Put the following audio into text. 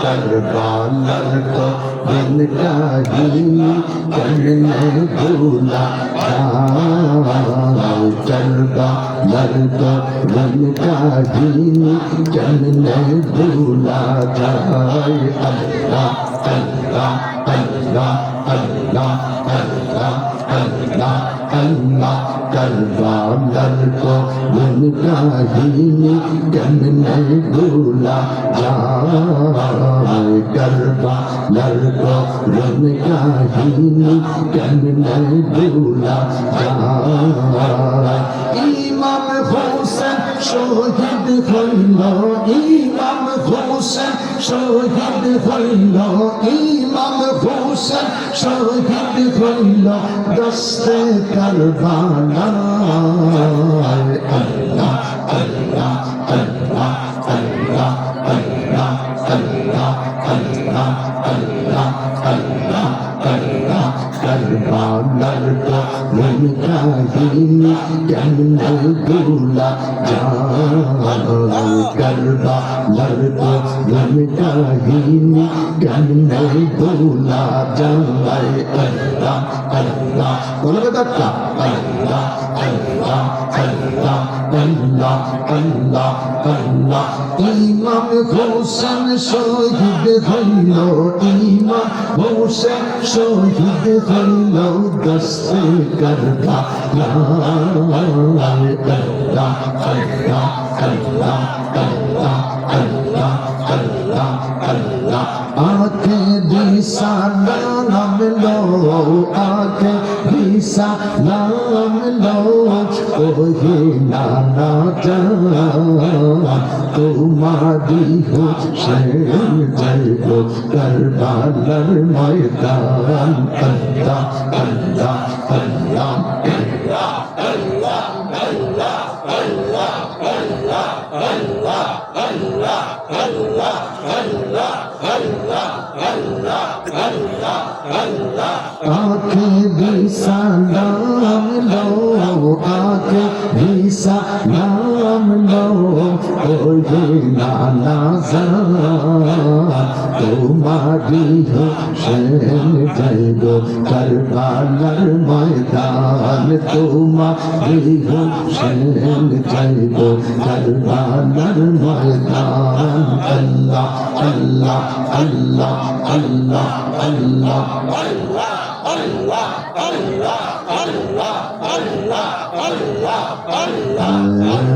करबालर को दिन काहीनी करने भूला करबालर को दिन काहीनी करने भूला जाए अल्लाह अल्लाह अल्लाह अल्लाह अल्लाह अल्लाह अल्लाह তার বাবার কবন কাহিনী কেমনে ভুলা যায় তার বাবার কবন কাহিনী কেমনে ভুলা যায় ইমাম হোসেন শহীদ হইল ইমাম হোসেন, শহীদ হইল ইমাম হোসেন, শহীদ হইল দস্তে কারবালায় আল্লাহ আল্লাহ আল্লাহ আল্লাহ আল্লাহ আল্লাহ আল্লাহ আল্লাহ আল্লাহ আল্লাহ करबा लड़का लड़का ही चंदन दूल्हा जान करबा लड़का लड़का ही चंदन दूल्हा जान अल्लाह अल्लाह बोलो बेटा अल्लाह अल्लाह अल्लाह আল্লাহ আল্লাহ আল্লাহ ইমাম হোসেন শহীদ হইল ইমাম হোসেন শহীদ لو دست کرتا لا لا کرتا کرتا کرتا کرتا کرتا کرتا کرتا آنکھے دیسا نام لو آنکھے دیسا نام لو کوئی نانا جانا তোমারি হোসেন যাইব কারবালার ময়দান आके भी सलाम लो आके भी सलाम ওরে নানা তোমারি হোসেন যাইব কারবালার ময়দান তোমারি হোসেন যাইব কারবালার ময়দান আল্লাহ আল্লাহ আল্লাহ আল্লাহ আল্লাহ আল্লাহ আল্লাহ আল্লাহ আল্লাহ আল্লাহ আল্লাহ